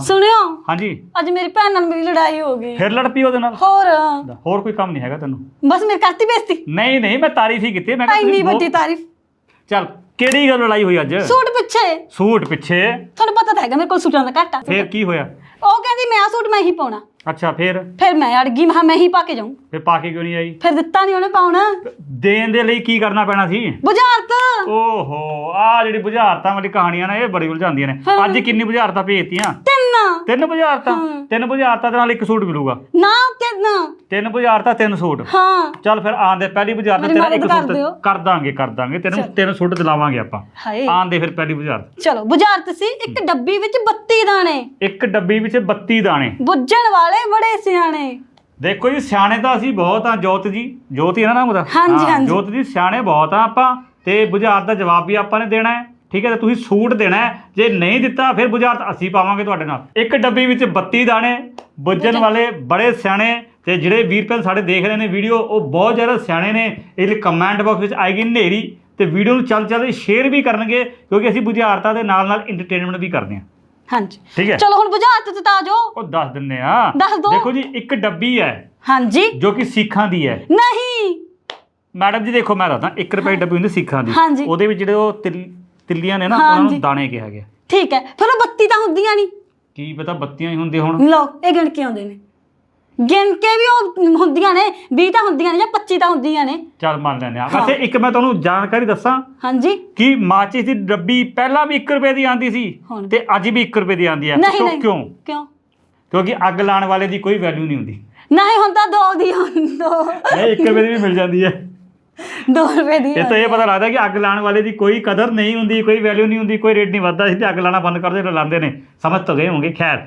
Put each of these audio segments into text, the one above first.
ਸੁਣਿਓ? ਹਾਂਜੀ। ਅੱਜ ਮੇਰੀ ਭੈਣ ਨਾਲ ਮੇਰੀ ਲੜਾਈ ਹੋ ਗਈ। ਫਿਰ ਲੜ ਪਈ ਉਹਦੇ ਨਾਲ? ਹੋਰ। ਹੋਰ ਕੋਈ ਕੰਮ ਨਹੀਂ ਹੈਗਾ ਤੈਨੂੰ? ਬਸ ਮੇਰੀ ਕਰਤੀ ਬੇਇੱਜ਼ਤੀ। ਨਹੀਂ ਨਹੀਂ ਮੈਂ ਤਾਰੀਫ ਹੀ ਕੀਤੀ ਮੈਂ ਕਿਹਾ ਇੰਨੀ ਵੱਡੀ ਤਾਰੀਫ। ਚੱਲ ਕਿਹੜੀ ਗੱਲ ਲੜਾਈ ਹੋਈ ਅੱਜ? ਸੂਟ ਪਿੱਛੇ। ਸੂਟ ਪਿੱਛੇ? ਤੁਹਾਨੂੰ ਪਤਾ ਤਾਂ ਹੈਗਾ ਮੇਰੇ ਕੋਲ ਸੂਟਾਂ ਦਾ ਘੱਟ। ਫਿਰ ਕੀ ਹੋਇਆ? ਉਹ ਕਹਿੰਦੀ ਮੈਂ ਆ ਸੂਟ ਮੈਂ ਹੀ ਪਾਉਣਾ। ਅੱਛਾ ਫਿਰ? ਫਿਰ ਮੈਂ ਅੜ ਗਈ ਮੈਂ ਕਿਹਾ ਮੈਂ ਹੀ ਪਾ ਕੇ ਜਾਊਂ। ਫਿਰ ਪਾ ਕੇ ਕਿਉਂ ਨਹੀਂ ਆਈ? ਫਿਰ ਦਿੱਤਾ ਨਹੀਂ ਉਹਨੇ ਪਾਉਣਾ। ਦੇਣ ਦੇ ਲਈ ਕੀ ਕਰਨਾ ਪੈਣਾ ਸੀ? ਬੁਝਾਰਤ। ਓਹੋ ਆ ਜਿਹੜੀ ਬੁਝਾਰਤਾਂ ਵਾਲੀ ਕਹਾਣੀਆਂ ਨੇ ਇਹ ਬੜੀ ਉਲਝਾਉਂਦੀਆਂ ਨੇ। ਹਾਂ। ਅੱਜ ਕਿੰਨੀ ਬੁਝਾਰਤਾਂ ਭੇਜਤੀਆਂ? ਤਿੰਨ। ਤਿੰਨ ਬੁਝਾਰਤਾਂ। ਤਿੰਨ ਬੁਝਾਰਤਾਂ ਦੇ ਨਾਲ ਇੱਕ ਸੂਟ ਮਿਲੂਗਾ। ਨਾ ਤਿੰਨ। ਤਿੰਨ ਬੁਝਾਰਤਾਂ ਤਿੰਨ ਸੂਟ। ਹਾਂ। ਚੱਲ ਫਿਰ ਆਣ ਦੇ ਪਹਿਲੀ ਬੁਝਾਰਤ ਮੇਰੀ ਤੇਰਾ ਮਦਦ ਇੱਕ ਸੂਟ। ਕਰ ਦਾਂਗੇ ਕਰ ਦਾਂਗੇ। ਤੈਨੂੰ ਤਿੰਨ ਸੂਟ ਦਿਲਾਵਾਂਗੇ ਆਪਾਂ। ਹਾਏ। ਆਣ ਦੇ ਫਿਰ ਪਹਿਲੀ ਬੁਝਾਰਤ ਚਲੋ ਬੁਝਾਰਤ ਸੀ ਇੱਕ ਡੱਬੀ ਵਿੱਚ 32 ਦਾਣੇ। ਇੱਕ ਡੱਬੀ ਵਿੱਚ 32 ਦਾਣੇ। ਬੁੱਝਣ ਵਾਲੇ ਬੜੇ ਸਿਆਣੇ। ਦੇਖੋ ਜੀ ਸਿਆਣੇ ਤਾਂ ਅਸੀਂ ਬਹੁਤ ਆ ਜੋਤ ਜੀ। ਜੋਤ ਹੀ ਆ ਨਾ ਨਾਮ ਉਹਦਾ? ਹਾਂਜੀ, ਹਾਂ, ਹਾਂਜੀ। ਜੋਤ ਜੀ ਸਿਆਣੇ ਬਹੁਤ ਆ ਆਪਾਂ। ਤੇ ਬੁਝਾਰਤ ਦਾ ਜਵਾਬ ਵੀ ਆਪਾਂ ਨੇ ਦੇਣਾ ਹੈ। ਠੀਕ ਹੈ ਤੇ ਤੁਸੀਂ ਸੂਟ ਦੇਣਾ ਹੈ। ਜੇ ਨਹੀਂ ਦਿੱਤਾ ਫਿਰ ਬੁਝਾਰਤ ਅਸੀਂ ਪਾਵਾਂਗੇ ਤੁਹਾਡੇ ਨਾਲ। ਇੱਕ ਡੱਬੀ ਵਿੱਚ 32 ਦਾਣੇ। ਬੁੱਝਣ ਵਾਲੇ ਬੜੇ ਸਿਆਣੇ। ਤੇ ਜਿਹੜੇ ਵੀਰ ਭੈਣ ਸਾਡੇ ਦੇਖ ਰਹੇ ਨੇ ਵੀਡੀਓ ਉਹ ਬਹੁਤ ਜ਼ਿਆਦਾ ਸਿਆਣੇ ਨੇ। ਇਹ ਲਈ ਕਮੈਂਟ ਬਾਕਸ ਵਿੱਚ ਆਏਗੀ ਹਨੇਰੀ ਤੇ ਵੀਡੀਓ ਨੂੰ ਚੱਲ ਚੱਲ ਸ਼ੇਅਰ ਵੀ ਕਰਨਗੇ ਕਿਉਂਕਿ ਅਸੀਂ ਬੁਝਾਰਤਾਂ ਦੇ ਨਾਲ ਨਾਲ ਐਂਟਰਟੇਨਮੈਂਟ ਵੀ ਕਰਦੇ ਹਾਂ। ਹਾਂਜੀ। ਠੀਕ ਹੈ? ਚਲੋ ਹੁਣ ਬੁਝਾਰਤ ਤੇ ਤਾਂ ਆ ਜਾਓ ਉਹ ਦੱਸ ਦਿੰਨੇ ਆ ਦੱਸ ਦਿਓ। ਦੇਖੋ ਜੀ ਇੱਕ ਡੱਬੀ ਹੈ ਹਾਂਜੀ। ਜੋ ਕਿ ਸਿੱਖਾਂ ਦੀ ਹੈ। ਨਹੀਂ। ਮੈਡਮ ਜੀ ਦੇਖੋ ਮੈਂ ਦੱਸਦਾ 1 ਰੁਪਏ ਦੀ ਡੱਬੀ ਹੁੰਦੀ ਸਿੱਖਾਂ ਦੀ। ਹਾਂਜੀ। ਉਹਦੇ ਵਿੱਚ ਜਿਹੜੇ ਉਹ ਤਿਲ- ਤਿੱਲੀਆਂ ਨੇ ਨਾ ਉਹਨਾਂ। ਨੂੰ ਦਾਣੇ ਕਿਹਾ ਗਿਆ। ਠੀਕ ਹੈ। ਫਿਰ ਉਹ 32 ਤਾਂ ਹੁੰਦੀਆਂ ਨਹੀਂ ਕੀ ਪਤਾ ਬੱਤੀਆਂ ਹੀ ਹੁੰਦੇ ਹੁਣ। ਲਓ ਇਹ ਗਿਣ ਕੇ ਆਉਂਦੇ ਨੇ। ਗਿਣ ਕੇ ਵੀ ਉਹ ਹੁੰਦੀਆਂ ਨੇ 20 ਤਾਂ ਹੁੰਦੀਆਂ ਨੇ ਜਾਂ 25 ਤਾਂ ਹੁੰਦੀਆਂ ਨੇ। ਚੱਲ ਮੰਨ ਲੈਂਦੇ ਆ। ਵੈਸੇ ਇੱਕ ਮੈਂ ਤੁਹਾਨੂੰ ਜਾਣਕਾਰੀ ਦੱਸਾਂ ਹਾਂਜੀ। ਕਿ ਮਾਚਿਸ ਦੀ ਡੱਬੀ ਪਹਿਲਾਂ ਵੀ 1 ਰੁਪਏ ਦੀ ਆਂਦੀ ਸੀ ਹੁਣ। ਤੇ ਅੱਜ ਵੀ 1 ਰੁਪਏ ਦੀ ਆਂਦੀ ਨਹੀਂ ਨਹੀਂ। ਕਿਉਂ? ਕਿਉਂ? ਕਿਉਂਕਿ ਅੱਗ ਲਾਉਣ ਵਾਲੇ ਦੀ ਕੋਈ ਵੈਲਿਊ ਨਹੀਂ ਹੁੰਦੀ। ਨਹੀਂ ਹੁੰਦਾ ਦੋ ਦੀ ਦੋ। ਨਹੀਂ 1 ਰੁਪਏ ਦੀ ਵੀ ਮਿਲ ਜਾਂਦੀ ਹੈ। ਦੋ ਰੁਪਏ ਦੀ ਇਹ ਤਾਂ ਇਹ ਪਤਾ ਲੱਗਦਾ ਕਿ ਅੱਗ ਲਾਉਣ ਵਾਲੇ ਦੀ ਕੋਈ ਕਦਰ ਨਹੀਂ ਹੁੰਦੀ ਕੋਈ ਵੈਲਿਊ ਨਹੀਂ ਹੁੰਦੀ ਕੋਈ ਰੇਟ ਨਹੀਂ ਵੱਧਦਾ। ਸੀ ਤੇ ਅੱਗ ਲਾਣਾ ਬੰਦ ਕਰਦੇ ਲਾਉਂਦੇ ਨੇ। ਸਮਝ ਤਾਂ ਗਏ ਹੋਣਗੇ। ਖੈਰ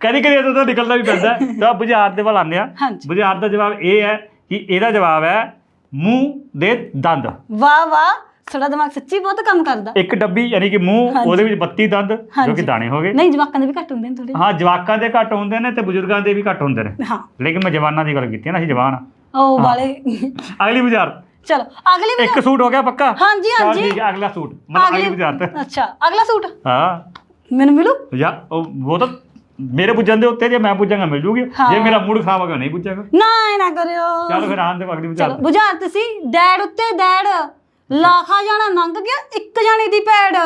ਕਦੀ ਕਦੀ ਇਹ ਤਾਂ ਨਿਕਲਣਾ ਵੀ ਪੈਂਦਾ ਹੈ। ਤਾਂ ਬੁਝਾਰਤ ਦੇ ਵੱਲ ਆਉਂਦੇ ਆ ਹਾਂਜੀ। ਬੁਝਾਰਤ ਦਾ ਜਵਾਬ ਇਹ ਹੈ ਕਿ ਇਹਦਾ ਜਵਾਬ ਹੈ ਮੂੰਹ ਦੇ ਦੰਦ। ਵਾਹ ਵਾਹ। ਸਾਡਾ ਦਿਮਾਗ ਸੱਚੀ ਬਹੁਤ ਕੰਮ ਕਰਦਾ। ਇੱਕ ਡੱਬੀ ਯਾਨੀ ਕਿ ਮੂੰਹ ਹਾਂਜੀ। ਉਹਦੇ ਵਿੱਚ 32 ਦੰਦ ਜੋ ਕਿ ਹਾਂਜੀ। ਦਾਣੇ ਹੋ ਗਏ। ਨਹੀਂ ਜਵਾਕਾਂ ਦੇ ਵੀ ਘੱਟ ਹੁੰਦੇ ਨੇ ਥੋੜੇ ਹਾਂ ਜਵਾਕਾਂ ਦੇ ਘੱਟ ਹੁੰਦੇ ਨੇ ਤੇ ਬਜ਼ੁਰਗਾਂ ਦੇ ਵੀ ਘੱਟ ਹੁੰਦੇ ਨੇ। ਹਾਂ। ਲੇਕਿਨ ਮੈਂ ਜਵਾਨਾਂ ਦੀ ਗੱਲ ਕੀਤੀ ਹੈ ਨਾ ਅਸੀਂ ਜਵਾਨ ਆ ਉਹ ਵਾਲੇ। ਅਗਲੀ ਬੁਝਾਰਤ। ਚਲੋ ਅਗਲੀ ਵੀ ਇੱਕ ਸੂਟ ਹੋ ਗਿਆ ਪੱਕਾ? ਹਾਂਜੀ, ਚੱਲ ਹਾਂਜੀ। ਠੀਕ ਹੈ ਅਗਲਾ ਸੂਟ। ਮਤਲਬ ਅਗਲੀ ਬੁਝਾਰਤ। ਅੱਛਾ ਅਗਲਾ ਸੂਟ। ਹਾਂ। ਮੈਨੂੰ ਮਿਲੂ? ਯਾ ਉਹ ਉਹ ਤਾਂ ਮੇਰੇ ਪੁੱਜਣ ਦੇ ਉੱਤੇ ਜੇ ਮੈਂ ਪੁੱਜਾਂਗਾ ਮਿਲ ਜੂਗੀ। ਜੇ ਮੇਰਾ ਮੂਡ ਖਰਾਬ ਹੋਗਾ ਨਹੀਂ ਪੁੱਜਾਂਗਾ। ਨਾ ਇਹ ਨਾ ਕਰਿਓ। ਚਲ ਫਿਰ ਆਣ ਦੇ ਅਗਲੀ ਚਲੋ ਵਿਚਾਰ ਬੁਝਾਰਤ ਸੀ ਡੈਡ ਉੱਤੇ ਡੈਡ। ਲਾਖਾ ਜਾਣਾ ਲੰਘ ਗਿਆ ਇੱਕ ਜਾਣੇ ਦੀ ਪੈੜ।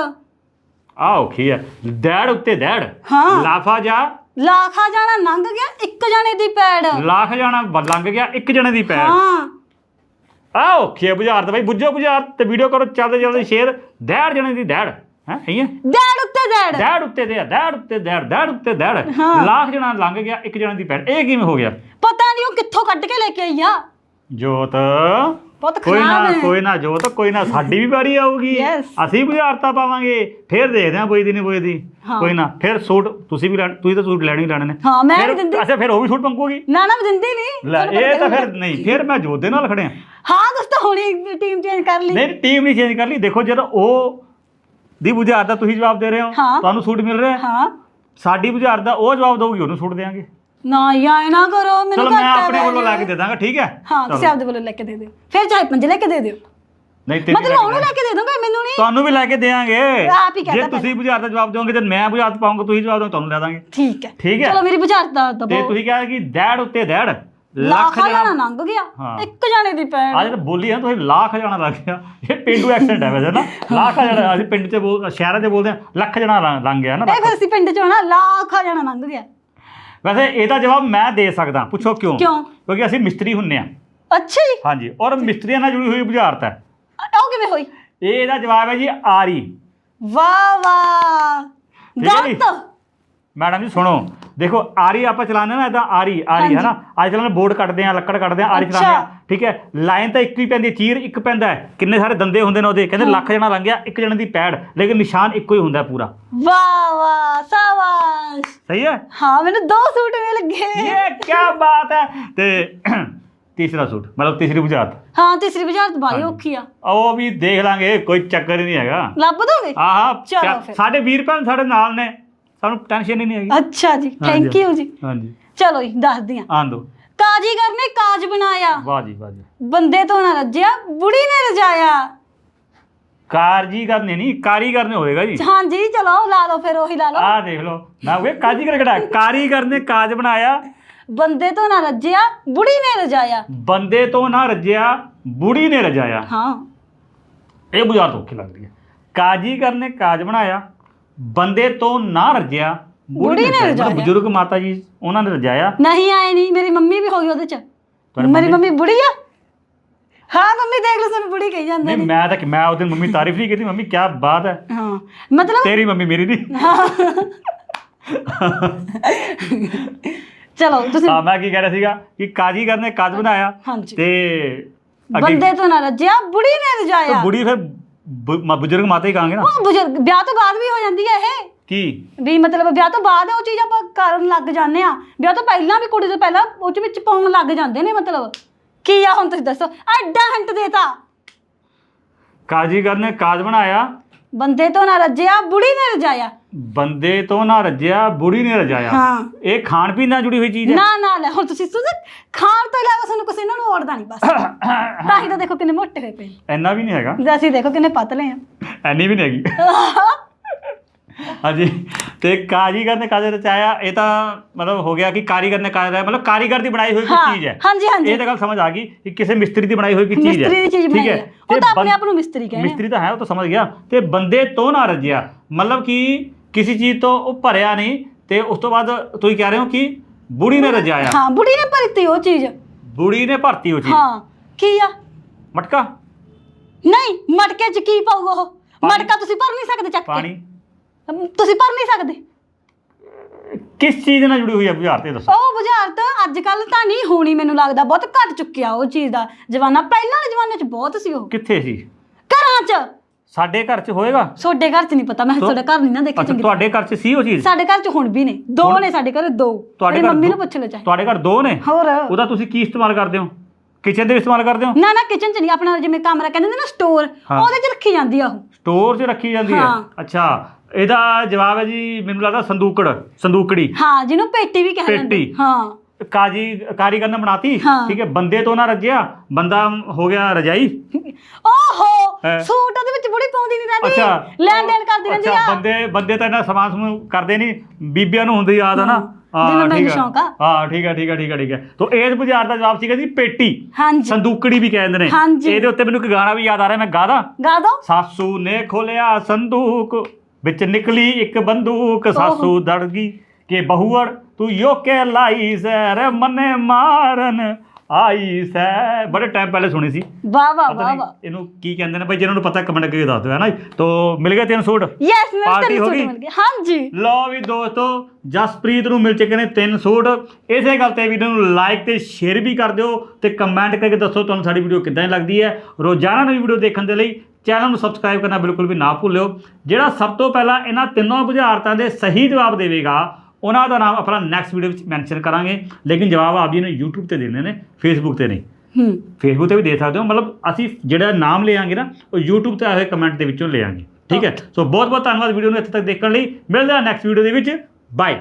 ਆ ਔਖੀ ਹੈ ਦੈੜ ਉੱਤੇ ਹਾਂ। ਲਾਫਾ ਜਾ। ਲਾਖਾ ਜਾਣਾ ਲੰਘ ਗਿਆ ਇੱਕ ਜਾਣੇ ਦੀ ਪੈੜ। ਲੱਖ ਜਾਣਾ ਬ- ਲੰਘ ਗਿਆ ਇੱਕ ਜਣੇ ਦੀ ਪੈਰ ਹਾਂ। ਆ ਔਖੀ ਹੈ ਬੁਝਾਰਤ ਬਈ ਬੁੱਝੋ ਬੁਝਾਰਤ ਤੇ ਵੀਡੀਓ ਕਰੋ ਚੱਲਦੇ ਚੱਲਦੇ ਸ਼ੇਅਰ ਦੈੜ ਜਣੇ ਦੀ ਦੈੜ ਹੈ ਹੈ ਡੈਡ ਡੈਡ। ਦੈੜ ਉੱਤੇ ਦੇ ਦੈੜ ਉੱਤੇ ਦੈੜ ਦੈੜ ਉੱਤੇ ਦੈੜ ਹਾਂ। ਲੱਖ ਜਣਾ ਲੰਘ ਗਿਆ ਇੱਕ ਜਣੇ ਦੀ ਪੈਰ ਇਹ ਕਿਵੇਂ ਹੋ ਗਿਆ? ਪਤਾ ਨਹੀਂ ਉਹ ਕਿੱਥੋਂ ਕੱਢ ਕੇ ਲੈ ਕੇ ਆਈ ਆ। ਜੋਤ। ਬਹੁਤ ਕੋਈ ਨਾ ਹੈ। ਕੋਈ ਨਾ ਜੋਤ ਕੋਈ ਨਾ ਸਾਡੀ ਵੀ ਵਾਰੀ ਆਊਗੀ। Yes. ਅਸੀਂ ਬੁਝਾਰਤਾਂ ਪਾਵਾਂਗੇ। ਫਿਰ ਦੇਖਦੇ ਹਾਂ ਬੋਈਦੀ ਨਹੀਂ ਬੋਈਦੀ ਹਾਂ। ਕੋਈ ਨਾ ਫਿਰ ਸੂਟ ਤੁਸੀਂ ਵੀ ਲੈਣ ਤੁਸੀਂ ਤਾਂ ਸੂਟ ਲੈਣੇ ਹੀ ਲੈਣੇ ਨੇ। ਹਾਂ ਮੈਂ ਨਹੀਂ ਦਿੰਦੀ। ਅੱਛਾ ਫਿਰ ਉਹ ਵੀ ਸੂਟ ਮੰਗੂਗੀ। ਨਾ ਨਾ ਮੈਂ ਦਿੰਦੀ ਨਹੀਂ। ਲੈ ਤੁਹਾਨੂੰ ਇਹ ਤਾਂ ਫਿਰ ਨਹੀਂ ਫਿਰ ਮੈਂ ਜੋਤ ਦੇ ਨਾਲ ਖੜਿਆ। ਹਾਂ ਦੋਸਤੋ ਹੁਣੀ ਟੀਮ ਚੇਂਜ ਕਰ ਲਈ। ਨਹੀਂ ਟੀਮ ਨਹੀਂ ਚੇਂਜ ਕਰ ਲਈ। ਦੇਖੋ ਜਦੋਂ ਉਹ ਦੀ ਬੁਝਾਰਤ ਦਾ ਤੁਸੀਂ ਜਵਾਬ ਦੇ ਰਹੇ ਹੋ? ਹਾਂ। ਤੁਹਾਨੂੰ ਸੂਟ ਮਿਲ ਰਿਹਾ? ਹੈ। ਹਾਂ ਸਾਡੀ ਬੁਝਾਰਤ ਦਾ ਉਹ ਜਵਾਬ ਦਊਗੀ ਉਹਨੂੰ ਸੂਟ ਦੇਵਾਂਗੇ ਨਾ ਯਾ ਨਾ ਕਰੋ ਮੈਨੂੰ ਚਲੋ ਮੈਂ ਘਾਟਾ ਆਪਣੇ ਪੈ ਵੱਲੋਂ। ਲੈ ਕੇ ਦੇ ਦਾਂਗਾ ਠੀਕ ਹੈ? ਹਾਂ ਚਲੋ। ਤੁਸੀਂ ਆਪਦੇ ਵੱਲੋਂ ਲੈ ਕੇ ਦੇ ਦਿਓ। ਫਿਰ ਚਾਹੇ ਪੰਜ ਲੈ ਕੇ ਦੇ ਦਿਓ। ਨਹੀਂ ਤੇਰੀ ਮਤਲਬ ਉਹਨੂੰ ਲੈ ਕੇ ਦੇ ਦੋਗੇ ਮੈਨੂੰ ਨਹੀਂ? ਤੁਹਾਨੂੰ ਵੀ ਲੈ ਕੇ ਦੇਵਾਂਗੇ ਆਪ ਹੀ ਜੇ ਕਹਿਤਾ ਤੁਸੀਂ ਬੁਝਾਰਤ ਦਾ ਜਵਾਬ ਦਿਓਗੇ ਤੇ ਮੈਂ ਬੁਝਾਰਤ ਪਾਉਂਗਾ ਤੁਸੀਂ ਜਵਾਬ ਦਿਓ ਤੁਹਾਨੂੰ ਲੈ ਦਾਂਗੇ। ਠੀਕ ਹੈ। ਠੀਕ ਹੈ? ਚਲੋ ਮੇਰੀ ਬੁਝਾਰਤ ਦਾ ਤੇ ਦਬੋ। ਤੁਸੀਂ ਕਿਹਾ ਕਿ ਦੈੜ ਉੱਤੇ ਦੈੜ ਲੱਖ ਜਣਾ ਲੰਘ ਗਿਆ। ਹਾਂ। ਇੱਕ ਜਾਣੇ ਦੀ ਪੈਣ। ਅੱਜ ਤਾਂ ਬੋਲੀ ਆ ਤੁਸੀਂ ਲੱਖ ਜਣਾ ਲੱਗ ਗਿਆ। ਇਹ ਪਿੰਡੂ ਐਕਸੈਂਟ ਹੈ ਵੈਸੇ ਨਾ। ਲੱਖ ਜਣਾ ਅਸੀਂ ਪਿੰਡ 'ਚ ਬੋਲ ਸ਼ਹਿਰਾਂ 'ਚ ਬੋਲਦੇ ਆ ਲੱਖ ਜਣਾ ਲੰਘ ਲੰਘ ਗਿਆ ਨਾ ਇਹ ਫਿਰ ਅਸੀਂ ਪਿੰਡ ਚ ਹੋਣਾ ਲੱਖ ਜਾਣਾ ਲੰਘ ਗਿਆ। ਵੈਸੇ ਇਹਦਾ ਜਵਾਬ ਮੈਂ ਦੇ ਸਕਦਾ। ਪੁੱਛੋ ਕਿਉਂ? ਕਿਉਂ? ਕਿਉਂਕਿ ਅਸੀਂ ਮਿਸਤਰੀ ਹੁੰਨੇ ਆ। ਅੱਛਾ ਜੀ। ਹਾਂਜੀ ਔਰ ਮਿਸਤਰੀਆਂ ਨਾਲ ਜੁੜੀ ਹੋਈ ਬੁਝਾਰਤ ਹੈ। ਅ- ਉਹ ਕਿਵੇਂ ਹੋਈ? ਇਹ ਇਹਦਾ ਜਵਾਬ ਹੈ ਜੀ ਆਰੀ। ਵਾਹ ਵਾਹ। ਠੀਕ ਹੈ ਜੀ? ਗਲਤ। ਮੈਡਮ ਜੀ ਸੁਣੋ। ਦੇਖੋ ਆਰੀ ਆਪਾਂ ਚਲਾਉਂਦੇ ਨਾ ਇਦਾਂ ਆਰੀ ਆਰੀ ਹੈ ਨਾ ਅੱਜ ਕੱਲ੍ਹ ਬੋਰਡ ਕੱਟਦੇ ਆ ਲੱਕੜ ਕੱਟਦੇ ਆ ਆਰੀ। ਚਲਾਉਂਦੇ ਆ ਠੀਕ ਹੈ? ਲਾਈਨ ਤਾਂ ਇੱਕ ਹੀ ਪੈਂਦੀ ਚੀਰ ਇੱਕ ਪੈਂਦਾ ਹੈ। ਕਿੰਨੇ ਸਾਰੇ ਦੰਦੇ ਹੁੰਦੇ ਨੇ ਉਹਦੇ? ਕਹਿੰਦੇ ਲੱਖ ਜਣਾ ਲੰਘ ਗਿਆ ਇੱਕ ਜਣੇ ਦੀ ਪੈੜ ਲੇਕਿਨ ਨਿਸ਼ਾਨ ਇੱਕੋ ਹੀ ਹੁੰਦਾ ਪੂਰਾ। ਵਾਹ ਵਾਹ ਸਾਬਾਸ਼। ਸਹੀ ਹੈ? ਹਾਂ ਮੈਨੂੰ ਦੋ ਸੂਟ ਮਿਲ ਗਏ ਇਹ ਕੀ ਬਾਤ ਹੈ! ਤੇ ਤੀਸਰਾ ਸੂਟ ਮਤਲਬ ਤੀਸਰੀ ਬੁਝਾਰਤ। ਹਾਂ ਤੀਸਰੀ ਬੁਝਾਰਤ ਬਾਈ ਔਖੀ ਆ। ਉਹ ਵੀ ਦੇਖ ਲਾਂਗੇ ਕੋਈ ਚੱਕਰ ਹੀ ਨਹੀਂ ਹੈਗਾ। ਲੱਭ ਦੋਗੇ? ਆਹਾ ਚਲੋ ਫਿਰ। ਸਾਡੇ ਵੀਰ ਭੈਣ ਸਾਡੇ ਨਾਲ ਨੇ। ਸਾਨੂੰ ਟੈਨਸ਼ਨ ਹੀ ਨਹੀਂ ਹੈਗੀ। ਅੱਛਾ ਜੀ ਹਾਂਜੀ। ਥੈਂਕ ਯੂ ਜੀ। ਹਾਂਜੀ। ਚਲੋ ਜੀ ਦੱਸਦੀ ਆ ਆਂ ਦੋ ਕਾਜੀਗਰ ਨੇ ਕਾਜ ਬਣਾਇਆ। ਵਾਹ ਜੀ ਵਾਹ ਜੀ। ਬੰਦੇ ਤੋਂ ਨਾ ਰੱਜਿਆ ਬੁੜੀ ਨੇ ਰਜਾਇਆ। ਕਾਰਜੀਗਰ ਨੇ ਨਹੀਂ ਕਾਰੀਗਰ ਨੇ ਹੋਏਗਾ ਜੀ। ਹਾਂਜੀ ਚਲੋ ਲਾ ਲਓ ਫਿਰ ਉਹੀ ਲਾ ਲਓ। ਆਹ ਦੇਖ ਲਓ ਮੈਂ ਉਹ ਕਾਜੀਗਰ ਕਿਹੜਾ ਕਾਰੀਗਰ ਨੇ ਕਾਜ ਬਣਾਇਆ। ਬੰਦੇ ਤੋਂ ਨਾ ਰੱਜਿਆ ਬੁੜੀ ਨੇ ਰਜਾਇਆ। ਬੰਦੇ ਤੋਂ ਨਾ ਰੱਜਿਆ ਬੁੜੀ ਨੇ ਰਜਾਇਆ। ਹਾਂ। ਇਹ ਬੁਝਾਰਤ ਔਖੀ ਲੱਗਦੀ ਹੈ। ਕਾਜੀਗਰ ਨੇ ਕਾਜ ਬਣਾਇਆ। ਬੰਦੇ ਤੋਂ ਨਾ ਰੱਜਿਆ ਬੁੜੀ ਨੇ ਮਤਲਬ ਰਜਾਇਆ। ਬਜ਼ੁਰਗ ਮਾਤਾ ਜੀ ਉਹਨਾਂ ਨੇ ਰਜਾਇਆ ਨਹੀਂ ਆਏ ਨਹੀਂ ਮੇਰੀ ਮੰਮੀ ਵੀ ਹੋ ਗਈ ਉਹਦੇ ਚ। ਮੇਰੀ ਮੰਮੀ- ਬੁੜੀ ਆ। ਹਾਂ ਮੰਮੀ ਦੇਖ ਲਓ ਸਾਨੂੰ ਬੁੜੀ ਕਹੀ ਜਾਂਦੇ ਨਹੀਂ ਨੇ। ਮੈਂ ਤਾਂ ਮੈਂ ਉਹਦੀ ਮੰਮੀ ਤਾਰੀਫ ਨਹੀਂ ਕੀਤੀ। ਮੰਮੀ ਕੀ ਬਾਤ ਹੈ। ਹਾਂ ਮਤਲਬ ਤੇਰੀ ਮੰਮੀ ਮੇਰੀ ਨਹੀਂ। ਚਲੋ ਤੁਸੀਂ ਹਾਂ ਮੈਂ ਕੀ ਕਹਿ ਰਿਹਾ ਸੀਗਾ ਕਿ ਕਾਜੀਗਰ ਨੇ ਕਾਜ ਬਣਾਇਆ ਹਾਂਜੀ। ਤੇ ਅੱਗੇ ਬੰਦੇ ਤੋਂ ਨਾ ਰੱਜਿਆ ਬੁੜੀ ਨੇ ਤਾਂ ਰਜਾਇਆ। ਬੁੜੀ ਫਿਰ ਬ- ਮ- ਬਜ਼ੁਰਗ ਮਾਤਾ ਹੀ ਕਹਾਂਗੇ ਨਾ। ਉਹ ਬਜ਼ੁਰਗ ਵਿਆਹ ਤੋਂ ਬਾਅਦ ਵੀ ਹੋ ਜਾਂਦੀ ਹੈ ਇਹ? ਕੀ? ਵੀ ਮਤਲਬ ਵਿਆਹ ਤੋਂ ਬਾਅਦ ਉਹ ਚੀਜ਼ ਆਪਾਂ ਕਰਨ ਲੱਗ ਜਾਂਦੇ ਆ। ਵਿਆਹ ਤੋਂ ਪਹਿਲਾਂ ਵੀ ਕੁੜੀ ਤੋਂ ਪਹਿਲਾਂ ਉਹ ਚ ਵਿੱਚ ਪਾਉਣ ਲੱਗ ਜਾਂਦੇ ਨੇ ਮਤਲਬ। ਕੀ ਆ ਹੁਣ ਤੁਸੀਂ ਦੱਸੋ? ਐਡਾ ਹਿੰਟ ਦੇਤਾ ਕਾਜੀਗਰ ਨੇ ਕਾਜ ਬਣਾਇਆ। ਬੰਦੇ ਤੋਂ ਨਾ ਰੱਜਿਆ ਬੁੜੀ ਨੇ ਰਜਾਇਆ। ਬੰਦੇ ਤੋਂ ਨਾ ਰੱਜਿਆ ਬੁੜੀ ਨੇ ਰਜਾਇਆ। ਹਾਂ। ਇਹ ਖਾਣ ਪੀਣ ਨਾਲ ਜੁੜੀ ਹੋਈ ਚੀਜ਼ ਹੈ। ਨਾ ਨਾ ਲੈ ਹੁਣ ਤੁਸੀਂ ਸੁਣ ਖਾਣ ਤੋਂ ਇਲਾਵਾ ਸਾਨੂੰ ਕੁਛ ਇਹਨਾਂ ਨੂੰ ਔੜਦਾ ਨਹੀਂ ਬਸ। ਤਾਂ ਹੀ ਤਾਂ ਦੇਖੋ ਕਿੰਨੇ ਮੋਟੇ ਹੋਏ ਪਏ। ਇੰਨਾ ਵੀ ਨਹੀਂ ਹੈਗਾ। ਤੇ ਅਸੀਂ ਦੇਖੋ ਕਿੰਨੇ ਪਤਲੇ ਆ। ਐਨੀ ਵੀ ਨਹੀਂ ਹੈਗੀ। ਹਾਂਜੀ। ਤੇ ਕਾਰੀਗਰ ਨੇ ਕਾਜ ਰਚਾਇਆ ਇਹ ਤਾਂ ਮਤਲਬ ਹੋ ਗਿਆ ਕਿ ਕਾਰੀਗਰ ਨੇ ਕਾਜ ਰਚਾਇਆ ਮਤਲਬ ਕਾਰੀਗਰ ਦੀ ਬਣਾਈ ਹੋਈ ਕੋਈ ਚੀਜ਼ ਹੈ। ਹਾਂਜੀ ਹਾਂਜੀ। ਇਹ ਤਾਂ ਗੱਲ ਸਮਝ ਆ ਗਈ ਕਿ ਕਿਸੇ ਮਿਸਤਰੀ ਦੀ ਬਣਾਈ ਹੋਈ ਕੋਈ ਚੀਜ਼ ਹੈ। ਮਿਸਤਰੀ ਦੀ ਚੀਜ਼ ਬਣਾਈ ਹੈ। ਉਹ ਤੇ ਆਪਣੇ ਆਪ ਨੂੰ ਮਿਸਤਰੀ ਕਹਿੰਦੇ ਮਿਸਤਰੀ ਤਾਂ ਹੈ ਉਹ ਤਾਂ ਸਮਝ ਗਿਆ। ਤੇ ਬੰਦੇ ਤੋਂ ਨਾ ਰੱਜਿਆ। ਮਤਲਬ ਕਿ ਕਿਸੇ ਚੀਜ਼ ਤੋਂ ਉਹ ਭਰਿਆ ਨਹੀਂ। ਤੇ ਉਸ ਤੋਂ ਬਾਅਦ ਤੁਸੀਂ ਕਹਿ ਰਹੇ ਹੋ ਕਿ ਬੁੜੀ ਨੇ ਰਜਾਇਆ। ਹਾਂ ਬੁੜੀ ਨੇ ਭਰਤੀ ਉਹ ਚੀਜ਼। ਬੁੜੀ ਨੇ ਭਰਤੀ ਉਹ ਚੀਜ਼। ਹਾਂ ਕੀ ਆ? ਮਟਕਾ? ਨਹੀਂ ਮਟਕੇ ਚ ਕੀ ਪਾਊਗਾ ਉਹ। ਮਟਕਾ ਤੁਸੀਂ ਭਰ ਨਹੀਂ ਸਕਦੇ ਚੱਕ ਪਾਣੀ। ਤੁਸੀਂ ਭਰ ਨਹੀਂ ਸਕਦੇ? ਕਿਸ ਚੀਜ਼ ਨਾਲ ਜੁੜੀ ਹੋਈ ਹੈ ਬੁਝਾਰ ਤੇ ਦੱਸੋ। ਉਹ ਬੁਝਾਰਤ ਅੱਜ ਕੱਲ ਤਾਂ ਨਹੀਂ ਹੋਣੀ ਮੈਨੂੰ ਲੱਗਦਾ ਬਹੁਤ ਘਟ ਚੁੱਕਿਆ ਉਹ ਚੀਜ਼ ਦਾ। ਜਵਾਨਾ ਪਹਿਲਾਂ ਵਾਲੇ ਜਮਾਨੇ 'ਚ ਬਹੁਤ ਸੀ ਉਹ। ਕਿੱਥੇ ਸੀ? ਘਰਾਂ 'ਚ। ਸਾਡੇ ਘਰ 'ਚ ਹੋਏਗਾ? ਤੁਹਾਡੇ ਘਰ 'ਚ ਨਹੀਂ ਪਤਾ ਮੈਂ ਤੁਹਾਡਾ ਘਰ ਨਹੀਂ ਨਾ ਦੇਖਿਆ ਅੱਛਾ ਚੰਗੀ ਤੁਹਾਡੇ ਘਰ 'ਚ ਸੀ ਉਹ ਚੀਜ਼? ਸਾਡੇ ਘਰ 'ਚ ਹੁਣ ਵੀ ਨੇ ਦੋ ਨੇ ਸਾਡੇ ਘਰ ਦੋ। ਤੁਹਾਡੇ ਮੇਰੀ ਘਰ ਮੰਮੀ ਨੂੰ ਪੁੱਛ ਲਓ ਚਾਹੇ। ਤੁਹਾਡੇ ਘਰ ਦੋ ਨੇ? ਹੋਰ। ਉਹਦਾ ਤੁਸੀਂ ਕੀ ਇਸਤੇਮਾਲ ਕਰਦੇ ਹੋ? ਕਿਚਨ ਦੇ ਵਿੱਚ ਇਸਤੇਮਾਲ ਕਰਦੇ ਹੋ? ਨਾ ਨਾ ਕਿਚਨ 'ਚ ਨਹੀਂ ਆਪਣਾ ਜਿਵੇਂ ਕਮਰਾ ਕਹਿੰਦੇ ਨੇ ਨਾ ਸਟੋਰ ਹਾਂ। ਉਹਦੇ 'ਚ ਰੱਖੀ ਜਾਂਦੀ ਆ ਉਹ। ਸਟੋਰ 'ਚ ਰੱਖੀ ਜਾਂਦੀ ਹੈ? ਹਾਂ। ਅੱਛਾ ਇਹਦਾ ਜਵਾਬ ਹੈ ਜੀ ਮੈਨੂੰ ਲੱਗਦਾ ਸੰਦੂਕੜ ਸੰਦੂਕੜੀ। ਹਾਂ ਜਿਹਨੂੰ ਪੇਟੀ ਵੀ ਕਹਿੰਦੇ ਪੇਟੀ। ਹਾਂ। ਕਾਜੀ ਕਾਰੀਗਰ ਨੇ ਬਣਾਤੀ। ਹਾਂ। ਠੀਕ ਹੈ ਬੰਦੇ ਤੋਂ ਨਾ ਰੱਜਿਆ ਬੰਦਾ ਹੋ ਗਿਆ ਰਜਾਈ। ਓਹੋ! ਹੈਂ। ਸੂਟ ਉਹਦੇ ਵਿੱਚ ਬੁੜੀ ਪਾਉਂਦੀ ਨਹੀਂ ਰਹਿੰਦੀ ਲੈਣ ਦੇਣ ਕਰਦੀ ਰਹਿੰਦੀ ਅੱਛਾ ਆ। ਬੰਦੇ ਬੰਦੇ ਤਾਂ ਇਹਨਾਂ ਸਮਾਨ ਸਮੂਹ ਕਰਦੇ ਨਹੀਂ ਬੀਬੀਆਂ ਨੂੰ ਹੁੰਦੀ ਯਾਦ ਹੈ। ਨਾ ਜਿਵੇਂ ਮੈਨੂੰ ਠੀਕ ਹੈ। ਸ਼ੌਂਕ ਆ। ਹਾਂ ਠੀਕ ਹੈ ਠੀਕ ਹੈ ਠੀਕ ਹੈ ਠੀਕ ਹੈ ਤੋਂ ਇਸ ਬਾਜ਼ਾਰ ਦਾ ਜਵਾਬ ਸੀਗਾ ਜੀ ਪੇਟੀ। ਹਾਂਜੀ। ਸੰਦੂਕੜੀ ਵੀ ਕਹਿੰਦੇ ਨੇ। ਹਾਂਜੀ। ਇਹਦੇ ਉੱਤੇ ਮੈਨੂੰ ਇੱਕ ਗਾਣਾ ਵੀ ਯਾਦ ਆ ਰਿਹਾ ਮੈਂ ਗਾਦਾ ਗਾ ਦੋ। ਸਾਸੂ ਨੇ ਖੋਲਿਆ ਸੰਦੂਕ। ਵਿੱਚ ਨਿਕਲੀ ਇੱਕ ਬੰਦੂਕ ਸਾਸੂ ਦੜ ਗਈ ਕਿ ਬਹੁੜ ਤੂੰ ਯੋਕੇ ਲਾਈ ਸੈ ਰੇ ਮਨੇ ਮਾਰਨ ਆਈ ਸੈ। ਬੜੇ ਟਾਈਮ ਪਹਿਲੇ ਸੁਣੀ ਸੀ। ਪਤਾ ਵਾਹ ਨਹੀਂ ਵਾਹ। ਇਹਨੂੰ ਕੀ ਕਹਿੰਦੇ ਨੇ ਭਾਈ ਜਿਹਨਾਂ ਨੂੰ ਪਤਾ ਕਮੈਂਟ ਕਰਕੇ ਦੱਸ ਦਿਓ ਹੈ ਨਾ। ਤੋ ਮਿਲ ਗਏ ਤਿੰਨ ਸੂਟ? ਯੈਸ ਮੈਂ ਤੈਨੂੰ ਹੋ ਸੂਟ ਗਈ? ਮਿਲ ਗਿਆ ਹਾਂਜੀ। ਲਓ ਵੀ ਦੋਸਤੋ ਜਸਪ੍ਰੀਤ ਨੂੰ ਮਿਲ ਚੁੱਕੇ ਨੇ ਤਿੰਨ ਸੂਟ। ਇਸੇ ਗੱਲ ਤੇ ਵੀਡੀਓ ਨੂੰ ਲਾਈਕ ਤੇ ਸ਼ੇਅਰ ਵੀ ਕਰ ਦਿਓ ਤੇ ਕਮੈਂਟ ਕਰਕੇ ਦੱਸੋ ਤੁਹਾਨੂੰ ਸਾਡੀ ਵੀਡੀਓ ਕਿੱਦਾਂ ਦੀ ਲੱਗਦੀ ਹੈ। ਰੋਜ਼ਾਨਾ ਨਵੀਂ ਵੀਡੀਓ ਦੇਖਣ ਦੇ ਲਈ ਚੈਨਲ ਨੂੰ ਸਬਸਕ੍ਰਾਈਬ ਕਰਨਾ ਬਿਲਕੁਲ ਵੀ ਨਾ ਭੁੱਲਿਓ। ਜਿਹੜਾ ਸਭ ਤੋਂ ਪਹਿਲਾਂ ਇਹਨਾਂ ਤਿੰਨੋਂ ਬੁਝਾਰਤਾਂ ਦੇ ਸਹੀ ਜਵਾਬ ਦੇਵੇਗਾ ਉਹਨਾਂ ਦਾ ਨਾਮ ਆਪਣਾ ਨੈਕਸਟ ਵੀਡੀਓ ਵਿੱਚ ਮੈਂਸ਼ਨ ਕਰਾਂਗੇ। ਲੇਕਿਨ ਜਵਾਬ ਆਪ ਜੀ ਨੇ YouTube ਤੇ ਦੇਣੇ ਨੇ Facebook ਤੇ ਨਹੀਂ। ਹੂੰ। ਫੇਸਬੁੱਕ ਤੇ ਵੀ ਦੇ ਸਕਦੇ ਹੋ ਮਤਲਬ ਅਸੀਂ ਜਿਹੜਾ ਨਾਮ ਲਿਆਂਗੇ ਨਾ ਉਹ YouTube ਤੇ ਆਏ ਕਮੈਂਟ ਦੇ ਵਿੱਚੋਂ ਲਿਆਂਗੇ। ਠੀਕ ਹੈ? ਸੋ ਬਹੁਤ ਬਹੁਤ ਧੰਨਵਾਦ ਵੀਡੀਓ ਨੂੰ ਇੱਥੇ ਤੱਕ ਦੇਖਣ ਲਈ। ਮਿਲਦੇ ਹਾਂ ਨੈਕਸਟ ਵੀਡੀਓ ਦੇ ਵਿੱਚ। ਬਾਏ